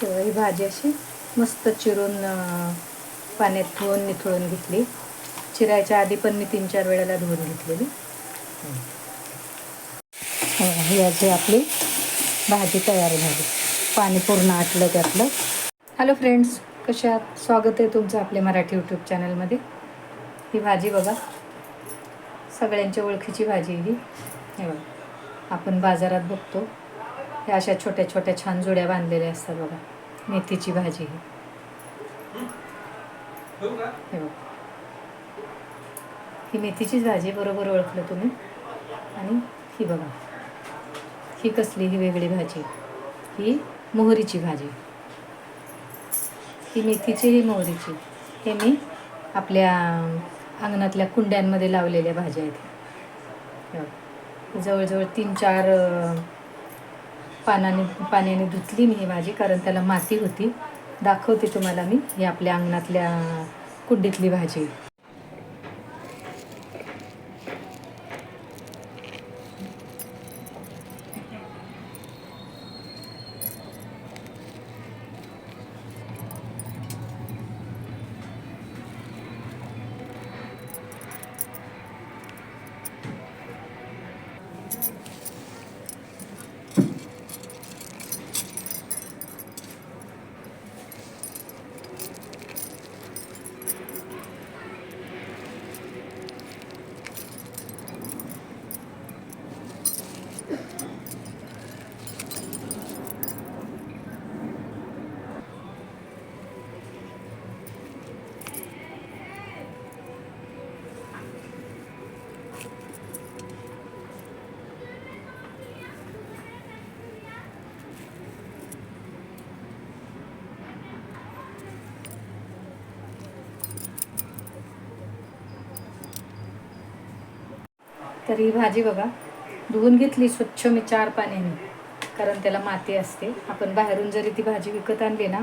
तेव्हा ही भाजी अशी. मस्त चिरून पाण्यात धुवून निथळून घेतली. चिरायच्या आधी पण मी तीन चार वेळेला धुवून घेतलेली. हो, ही अशी आपली भाजी तयार झाली. पाणी पूर्ण आटलं त्यातलं. हॅलो फ्रेंड्स कशा स्वागत आहे तुमचं आपल्या मराठी यूट्यूब चॅनलमध्ये. ही भाजी बघा. सगळ्यांच्या ओळखीची भाजी ही. आपण बाजारात बघतो. ह्या अशा छोट्या छोट्या छान जोड्या बांधलेल्या असतात बघा. मेथीची भाजी ही. हे बघा. ही मेथीचीच भाजी बरोबर ओळखलं तुम्ही. आणि ही बघा. ही कसली ही वेगळी भाजी. ही मोहरीची भाजी. ही मेथीची ही मोहरीची. हे मी आपल्या अंगणातल्या कुंड्यांमध्ये लावलेल्या भाज्या आहेत. हे. जवळजवळ तीन चार पानाने पाण्याने धुतली मी ही भाजी कारण त्याला माती होती. दाखवते तुम्हाला मी ही आपल्या अंगणातल्या कुंडीतली भाजी. तर ही भाजी बघा. धुवून घेतली स्वच्छ मी चार पाण्याने. कारण त्याला माती असते. आपण बाहेरून जरी ती भाजी विकत आणली ना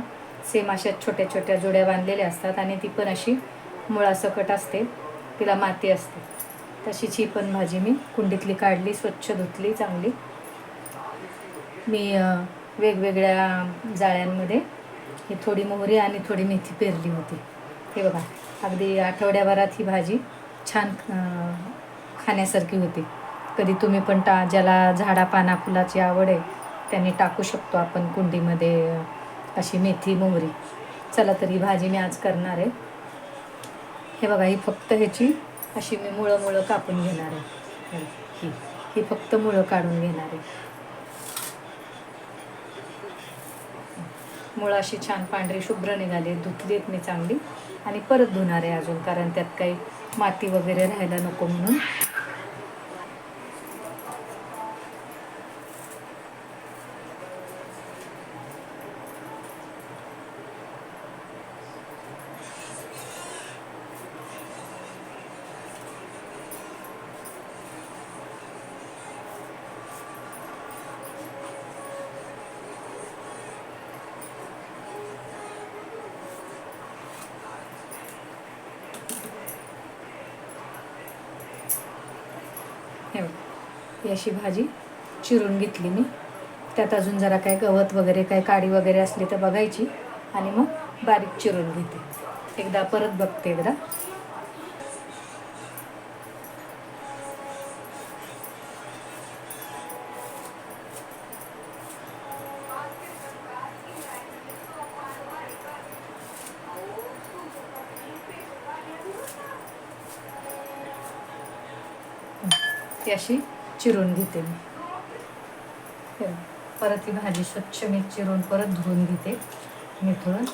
सेम अशा छोट्या छोट्या जोड्या बांधलेल्या असतात आणि ती पण अशी मुळासकट असते. तिला माती असते. तशीच ही पण भाजी मी कुंडीतली काढली स्वच्छ धुतली चांगली. मी वेगवेगळ्या जाळ्यांमध्ये ही थोडी मोहरी आणि थोडी मेथी पेरली होती. हे बघा. अगदी आठवड्याभरात ही भाजी छान खाण्यासारखी होती. कधी तुम्ही पण टा ज्याला झाडा पाना फुलाची आवड आहे त्यांनी टाकू शकतो आपण कुंडीमध्ये अशी मेथी मोहरी. चला तरी भाजी मी आज करणार आहे. हे बघा ही फक्त ह्याची अशी मी मुळं मुळं कापून घेणार आहे. ही ही फक्त मुळं काढून घेणार आहे. मुळं अशी छान पांढरी शुभ्र निघाली धुतलीत मी चांगली. आणि परत धुणार आहे अजून कारण त्यात काही माती वगैरे राहायला नको म्हणून. हे बघ. अशी भाजी चिरून घेतली मी. त्यात अजून जरा काय गवत वगैरे काय काडी वगैरे असली तर बघायची. आणि मग बारीक चिरून घेते. एकदा परत बघते एकदा. ती अशी चिरून घेते मी. परत ही भाजी स्वच्छ मी चिरून परत धुवून घेते. मिथळून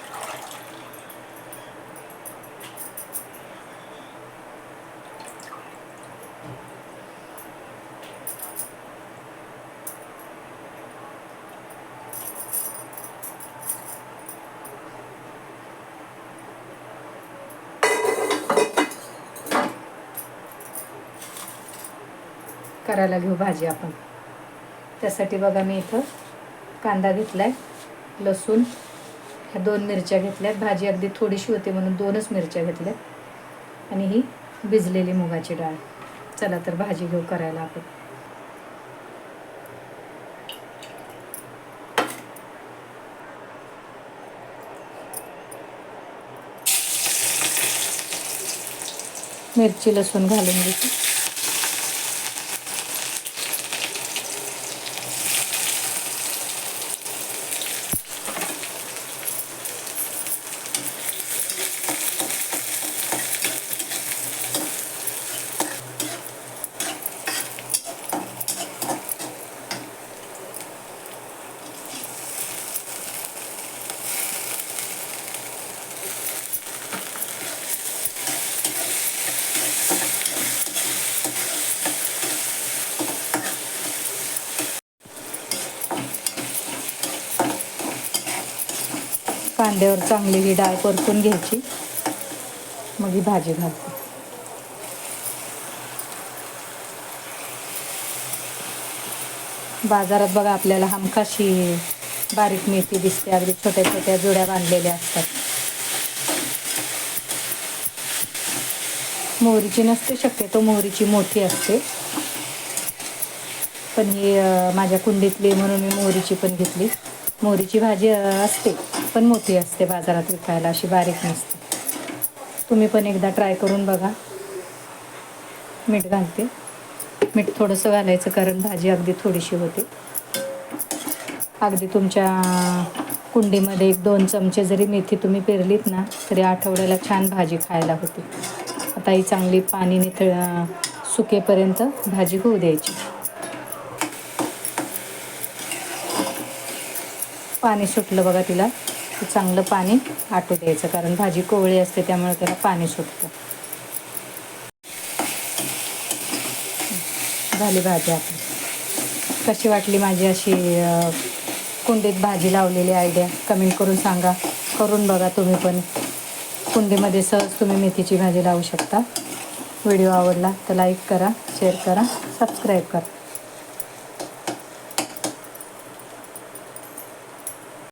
करायला घेऊ भाजी आपण. त्यासाठी बघा मी इथं कांदा घेतला आहे लसूण ह्या दोन मिरच्या घेतल्यात. भाजी अगदी थोडीशी होते म्हणून दोनच मिरच्या घेतल्यात. आणि ही भिजलेली मुगाची डाळ. चला तर भाजी घेऊ करायला आपण. मिरची लसूण घालून घेते. कांद्यावर चांगली ही डाळ परतून घ्यायची. मग ही भाजी घालते. बाजारात बघा आपल्याला हमखाशी बारीक मेथी दिसते. अगदी छोट्या छोट्या जुड्या बांधलेल्या असतात. मोहरीची नसते शक्यतो मोहरीची मोठी असते. पण ही माझ्या कुंडीतली म्हणून मी मोहरीची पण घेतली. मोहरीची भाजी असते पण मोठी असते बाजारात विकायला अशी बारीक नसते. तुम्ही पण एकदा ट्राय करून बघा. मीठ घालते. मीठ थोडंसं घालायचं कारण भाजी अगदी थोडीशी होते. अगदी तुमच्या कुंडीमध्ये एक दोन चमचे जरी मेथी तुम्ही पेरलीत ना तरी आठवड्याला छान भाजी खायला होती. आता ही चांगली पाणी निथळ सुकेपर्यंत भाजी होऊ द्यायची. पाणी सुटलं बघा तिला. चांगलं पाणी आटू द्यायचं कारण भाजी कोवळी असते त्यामुळे त्याला पाणी सुटतं. झाली भाजी आपली. कशी वाटली माझी अशी कुंडीत भाजी लावलेली आयडिया कमेंट करून सांगा. करून बघा तुम्ही पण. कुंडीमध्ये सहज तुम्ही मेथीची भाजी लावू शकता. व्हिडिओ आवडला तर लाईक करा शेअर करा सबस्क्राईब करा.